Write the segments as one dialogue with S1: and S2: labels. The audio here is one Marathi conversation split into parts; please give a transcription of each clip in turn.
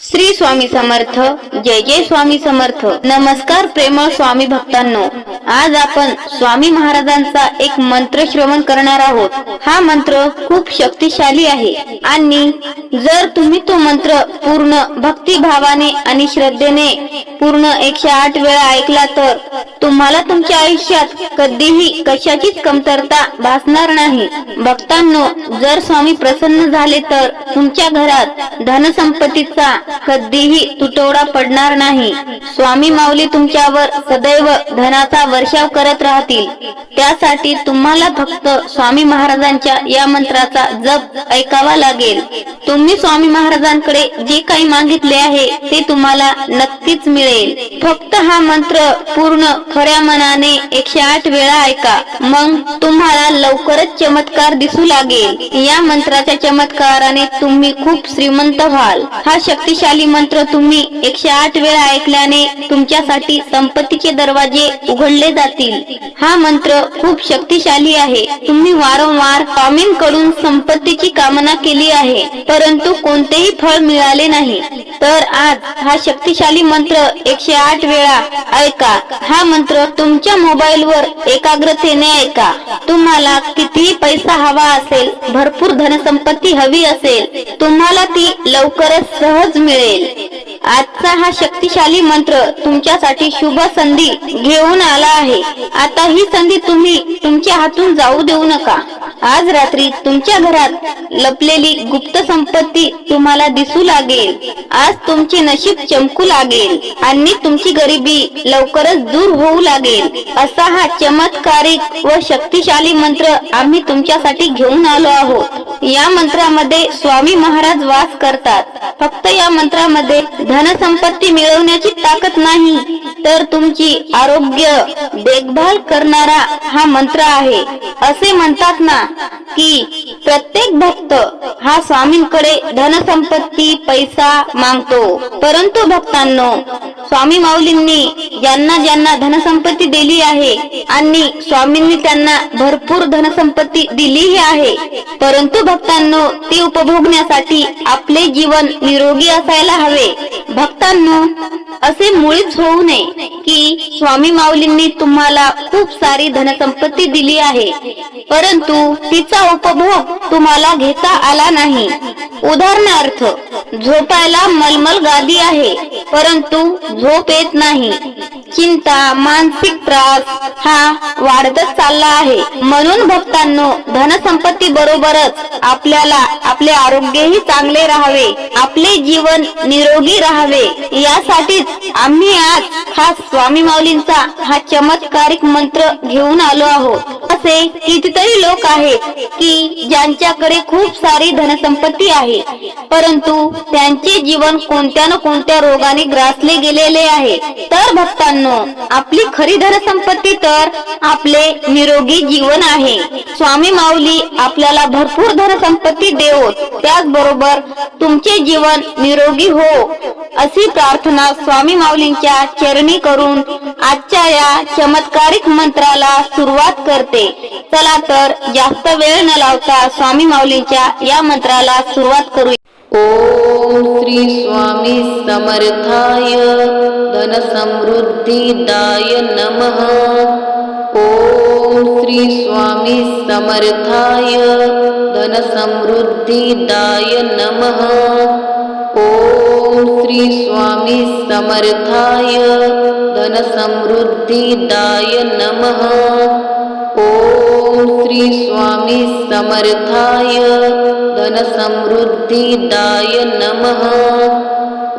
S1: श्री स्वामी समर्थ जय जय स्वामी समर्थ. नमस्कार प्रेमळ स्वामी भक्तांनो. आज आपण स्वामी महाराजांचा एक मंत्र श्रवण करणार आहोत. हा मंत्र खूप शक्तिशाली आहे. आणि जर तुम्ही तो मंत्र पूर्ण भक्तिभावाने आणि श्रद्धेने पूर्ण एकशे आठ वेळा ऐकला तर तुम्हाला तुमच्या आयुष्यात कधीही कशाचीच कमतरता भासणार नाही. भक्तांनो जर स्वामी प्रसन्न झाले तर तुमच्या घरात धनसंपत्तीचा कधीही तुटवडा पडणार नाही. स्वामी माऊली तुमच्यावर सदैव धनाचा वर्षाव करत राहतील. त्यासाठी तुम्हाला फक्त स्वामी महाराजांच्या या मंत्राचा जप ऐकावा लागेल. तुम्ही स्वामी महाराजांकडे जे काही मागितले आहे ते तुम्हाला नक्कीच मिळेल. फक्त हा मंत्र पूर्ण खऱ्या मनाने एकशे आठ वेळा ऐका. मग तुम्हाला लवकरच चमत्कार दिसू लागेल. या मंत्राच्या चमत्काराने तुम्ही खूप श्रीमंत व्हाल. हा शक्ती शक्तिशाली मंत्र तुम्ही एकशे आठ वेळा ऐकल्याने तुमच्यासाठी संपत्तीचे दरवाजे उघडले जातील. हा मंत्र खूप शक्तिशाली आहे. तुम्ही वारंवार स्वामींकडून संपत्तीची कामना केली आहे परंतु कोणतेही फळ मिळाले नाही. तर आज हा शक्तिशाली मंत्र एकशे आठ वेळा ऐका. हा मंत्र तुमच्या मोबाईल वर एकाग्रतेने ऐका. तुम्हाला कितीही पैसा हवा असेल भरपूर धनसंपत्ती हवी असेल तुम्हाला ती लवकरच सहज 对 आजचा हा शक्तिशाली मंत्र तुमच्यासाठी शुभ संधी घेऊन आला आहे. आता ही संधी तुम्ही तुमच्या हातून जाऊ देऊ नका. आज रात्री तुमच्या घरात लपलेली गुप्त संपत्ती तुम्हाला दिसू लागेल. आज तुमचे नशीब चमकू लागेल आणि तुमची गरिबी लवकरच दूर होऊ लागेल. असा हा चमत्कारिक व शक्तिशाली मंत्र आम्ही तुमच्यासाठी घेऊन आलो आहोत. या मंत्रामध्ये स्वामी महाराज वास करतात. फक्त या मंत्रामध्ये धनसंपत्ती मिळवण्याची ताकद नाही तर तुमची आरोग्य देखभाल करणारा हा मंत्र आहे. असे म्हणतात ना की प्रत्येक भक्त हा स्वामींकडे धनसंपत्ती पैसा मागतो. परंतु भक्तांनो स्वामी माऊलींनी ज्यांना ज्यांना धनसंपत्ती दिली आहे आणि स्वामींनी त्यांना भरपूर धनसंपत्ती दिलीही आहे परंतु भक्तांनो ती उपभोगण्यासाठी आपले जीवन निरोगी असायला हवे. भक्तांनो असे मुळीच होऊ नये की स्वामी माऊलींनी तुम्हाला खूप सारी धनसंपत्ती दिली आहे. परंतु तिचा उपभोग तुम्हाला घेता आला नाही. उदाहरणार्थ झोपायला मलमल गादी आहे परंतु झोप येत नाही. चिंता मानसिक त्रास हा वाढतच चालला आहे. म्हणून भक्तांनो धनसंपत्ती बरोबरच आपल्याला आपले आरोग्यही चांगले राहावे. आपले जीवन निरोगी राहावे. यासाठीच आम्ही आज हा स्वामी माऊलींचा हा चमत्कारिक मंत्र घेऊन आलो आहोत. असे कितीतरी लोक आहेत की ज्यांच्याकडे खूप सारी धनसंपत्ती आहे. परंतु त्यांचे जीवन कोणत्या ना कोणत्या रोगाने ग्रासले गेलेले आहे. तर भक्तांनो आपली खरी धनसंपत्ती तर आपले निरोगी जीवन आहे. स्वामी माऊली आपल्याला भरपूर धनसंपत्ती देवो. त्याचबरोबर तुमचे जीवन निरोगी हो. अशी प्रार्थना स्वामी माऊलींच्या चरणी करून आजच्या या चमत्कारिक मंत्राला सुरुवात करते. चला तर जास्त वेळ न लावता स्वामी माऊलींच्या या मंत्राला सुरुवात करू
S2: ओम श्री स्वामी समर्थाय धनसमृद्धिदाय नमः. ओम श्री स्वामी समर्थाय धनसमृद्धिदाय नमः. ओम श्री स्वामी समर्थाय धनसमृद्धिदाय नमः। ॐ श्री स्वामी समर्थाय धनसमृद्धिदाय नमः।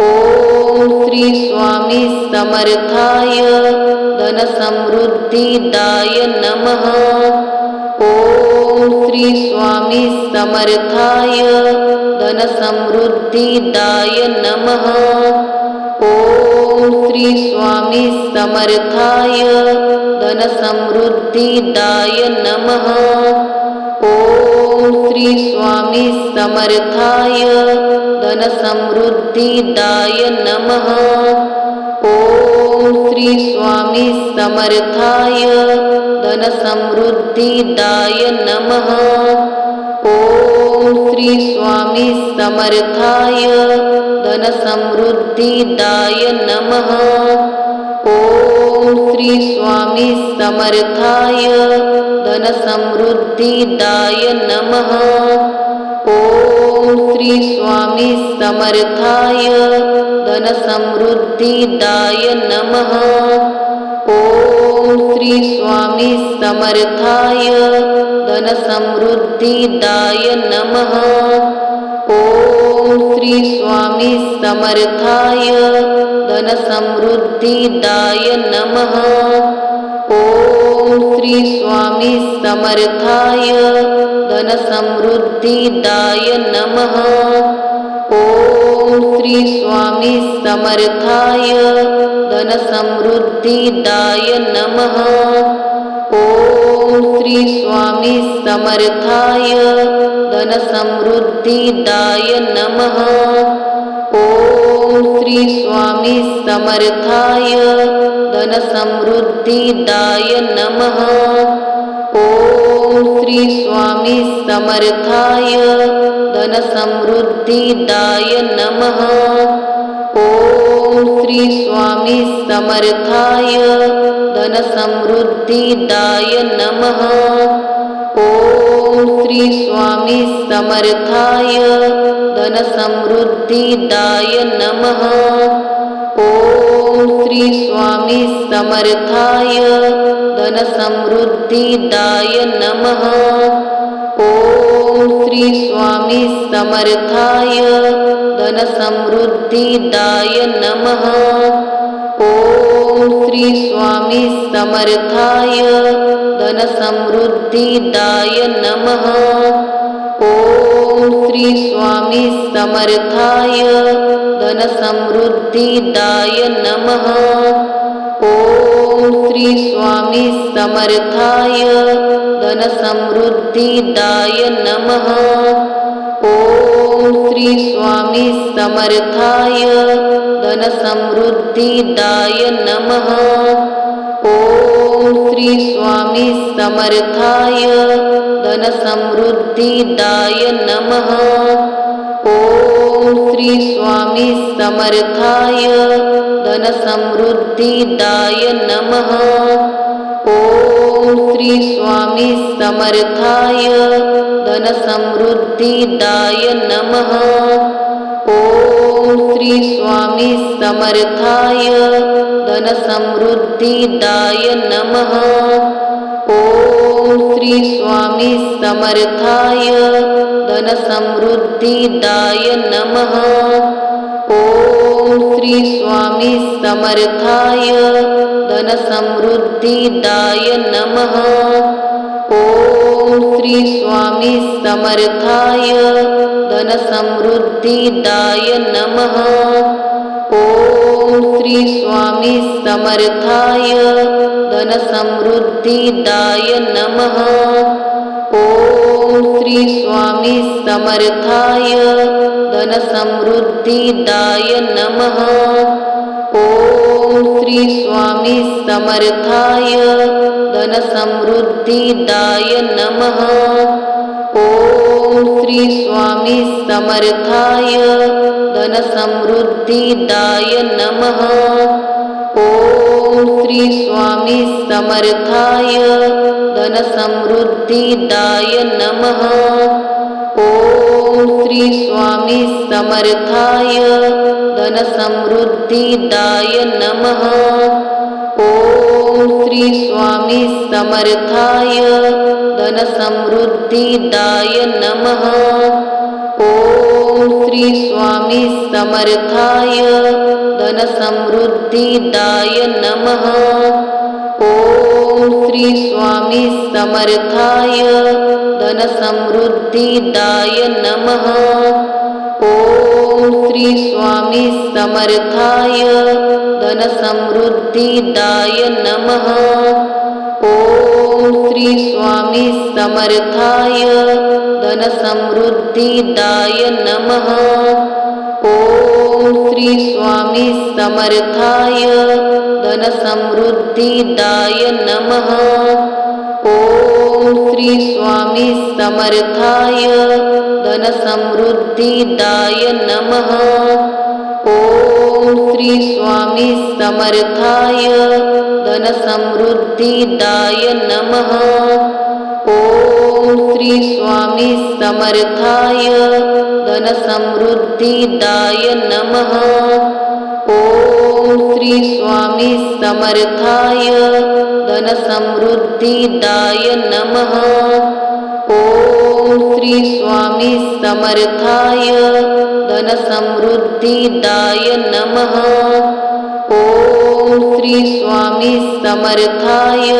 S2: ॐ श्री स्वामी समर्थाय धनसमृद्धिदाय नमः। श्री स्वामी समर्थाय धनसमृद्धिदाय नमः। ॐ श्री स्वामी समर्थाय धनसमृद्धिदाय नमः। ॐ श्री स्वामी समर्थाय धनसमृद्धिदाय नमः। श्री स्वामी समर्थाय धनसमृद्धिदाय नमः। ॐ श्री स्वामी समर्थाय धनसमृद्धिदाय नमः। ॐ श्री स्वामी समर्थाय धनसमृद्धिदाय नमः। ॐ श्री स्वामी समर्थाय धनसमृद्धिदाय नमः। ॐ श्री स्वामी समर्थाय धनसमृद्धिदाय नमः। ॐ श्री स्वामी समर्थाय धनसमृद्धिदाय नमः। ॐ श्री स्वामी समर्थाय धनसमृद्धिदाय नमः। ॐ श्री स्वामी समर्थाय धनसमृद्धिदाय नमः। ओम श्री स्वामी समर्थाय धनसमृद्धिदाय नमः। ओम श्री स्वामी समर्थाय धनसमृद्धिदाय नमः। ओम श्री स्वामी समर्थाय धनसमृद्धिदाय नमः। ॐ श्री स्वामी समर्थाय धनसमृद्धिदाय नमः। ॐ श्री स्वामी समर्थाय धनसमृद्धिदाय नमः। ॐ श्री स्वामी समर्थाय धनसमृद्धिदाय नमः। ओम श्री स्वामी समर्थाय धनसमृद्धिदाय नमः। ओम श्री स्वामी समर्थाय धनसमृद्धिदाय नमः। ओम श्री स्वामी समर्थाय धनसमृद्धिदाय नमः ओम श्री स्वामी समर्थाय धनसमृद्धिदाय नमः ओम श्री स्वामी समर्थाय धनसमृद्धिदाय नमः ओम श्री स्वामी समर्थाय धनसमृद्धिदाय नमः। ओम श्री स्वामी समर्थाय धनसमृद्धिदाय नमः। ओम श्री स्वामी समर्थाय धनसमृद्धिदाय नमः। ॐ श्री स्वामी समर्थाय धनसमृद्धिदाय नमः। ॐ श्री स्वामी समर्थाय धनसमृद्धिदाय नमः। ॐ श्री स्वामी समर्थाय धनसमृद्धिदाय नमः। ॐ श्री स्वामी समर्थाय धनसमृद्धिदाय नमः। ॐ श्री स्वामी समर्थाय धनसमृद्धिदाय नमः। ॐ श्री स्वामी समर्थाय धनसमृद्धिदाय नमः। ॐ श्री स्वामी समर्थाय धनसमृद्धिदाय नमः। ॐ श्री स्वामी समर्थाय धनसमृद्धिदाय नमः। ओम श्री स्वामी समर्थाय धनसमृद्धिदाय नमः। ओम श्री स्वामी समर्थाय धनसमृद्धिदाय नमः। ॐ श्री स्वामी समर्थाय धनसमृद्धिदाय नमः. ओम श्री स्वामी समर्थाय धनसमृद्धिदाय नमः. ओम श्री स्वामी समर्थाय धनसमृद्धिदाय नमः. ओम श्री स्वामी समर्थाय धनसमृद्धिदाय नमः। ॐ श्री स्वामी समर्थाय धनसमृद्धिदाय नमः। ॐ श्री स्वामी समर्थाय धनसमृद्धिदाय नमः। ॐ श्री स्वामी समर्थाय धनसमृद्धिदाय नमः। ॐ श्री स्वामी समर्थाय धनसमृद्धिदाय नमः। ॐ श्री स्वामी समर्थाय धनसमृद्धिदाय नमः। ॐ श्री स्वामी समर्थाय धनसमृद्धिदाय नमः। ॐ श्री स्वामी समर्थाय धनसमृद्धिदाय नमः। ओम श्री स्वामी समर्थाय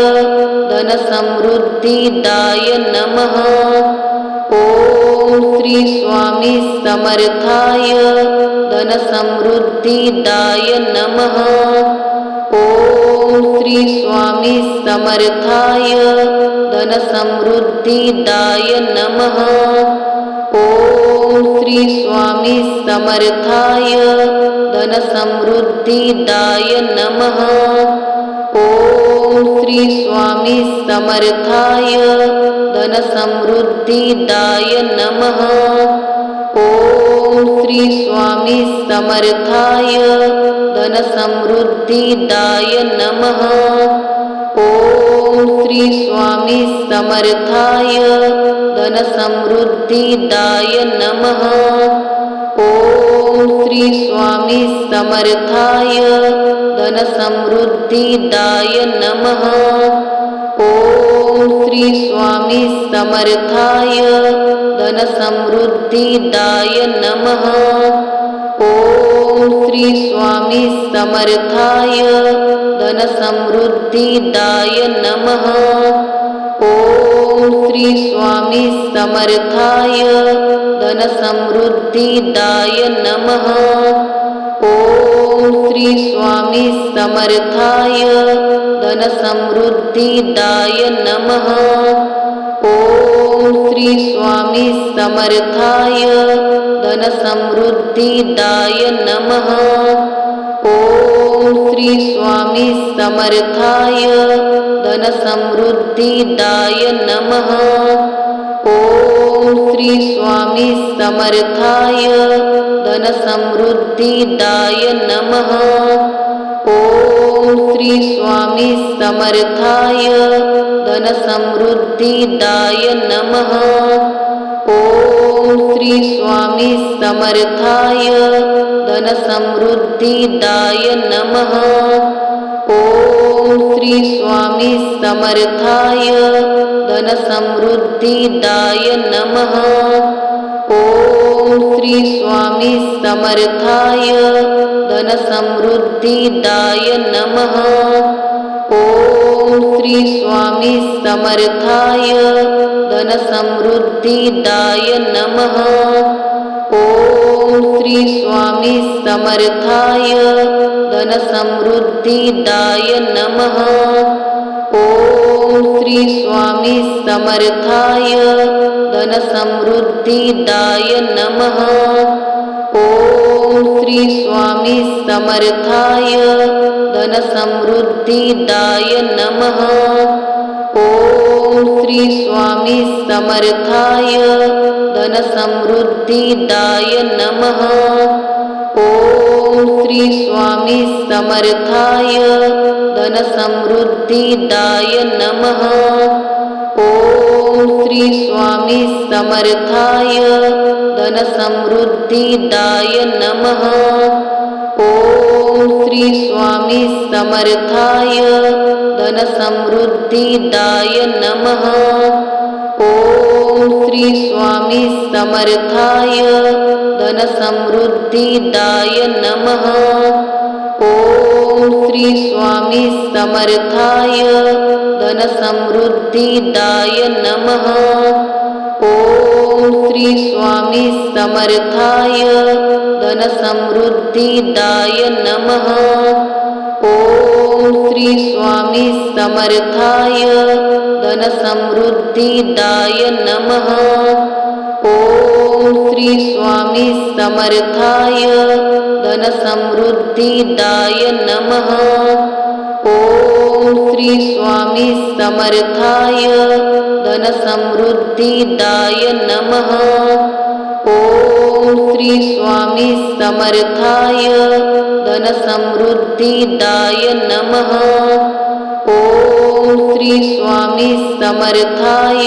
S2: धनसमृद्धिदाय नमः। ओम श्री स्वामी समर्थाय धनसमृद्धिदाय नमः। ओम श्री स्वामी समर्थाय धनसमृद्धिदाय नमः। ओम श्री स्वामी समर्थाय धनसमृद्धिदाय नमः। ओम श्री स्वामी समर्थाय धनसमृद्धिदाय नमः। ओम श्री स्वामी समर्थाय धनसमृद्धिदाय नमः। ओम श्री स्वामी समर्थाय धनसमृद्धिदाय नमः। ओम श्री स्वामी समर्थाय धनसमृद्धिदाय नमः। ॐ श्री स्वामी समर्थाय धनसमृद्धिदाय नमः। ओम श्री स्वामी समर्थाय धनसमृद्धिदाय नमः। ओम श्री स्वामी समर्थाय धनसमृद्धिदाय नमः। ओम श्री स्वामी समर्थाय धनसमृद्धिदाय नमः। ओम श्री स्वामी समर्थाय धनसमृद्धिदाय नमः। ओम श्री स्वामी समर्थाय धनसमृद्धिदाय नमः। ओम श्री स्वामी समर्थाय धनसमृद्धिदाय नमः। ॐ श्री स्वामी समर्थाय धनसमृद्धिदाय नमः। ॐ श्री स्वामी समर्थाय धनसमृद्धिदाय नमः। ॐ श्री स्वामी समर्थाय धनसमृद्धिदाय नमः। ओम श्री स्वामी समर्थाय धनसमृद्धिदाय नमः। ओम श्री स्वामी समर्थाय धनसमृद्धिदाय नमः। ओम श्री स्वामी समर्थाय धनसमृद्धिदाय नमः। ओम श्री स्वामी समर्थाय धनसमृद्धिदाय नमः। ओम श्री स्वामी समर्थाय धनसमृद्धिदाय नमः। ओम श्री स्वामी समर्थाय धनसमृद्धिदाय नमः। ओम श्री स्वामी समर्थाय धनसमृद्धिदाय नमः। ओम श्री स्वामी समर्थाय धनसमृद्धिदाय नमः। ॐ श्री स्वामी समर्थाय धनसमृद्धिदाय नमः। ओम श्री स्वामी समर्थाय धनसमृद्धिदाय नमः। ओम श्री स्वामी समर्थाय धनसमृद्धिदाय नमः। ओम श्री स्वामी समर्थाय धनसमृद्धिदाय नमः। ओम श्री स्वामी समर्थाय धनसमृद्धिदाय नमः। ओम श्री स्वामी समर्थाय धनसमृद्धिदाय नमः। ओम श्री स्वामी समर्थाय धनसमृद्धिदाय नमः। श्री स्वामी समर्थाय धनसमृद्धिदाय नमः। ॐ श्री स्वामी समर्थाय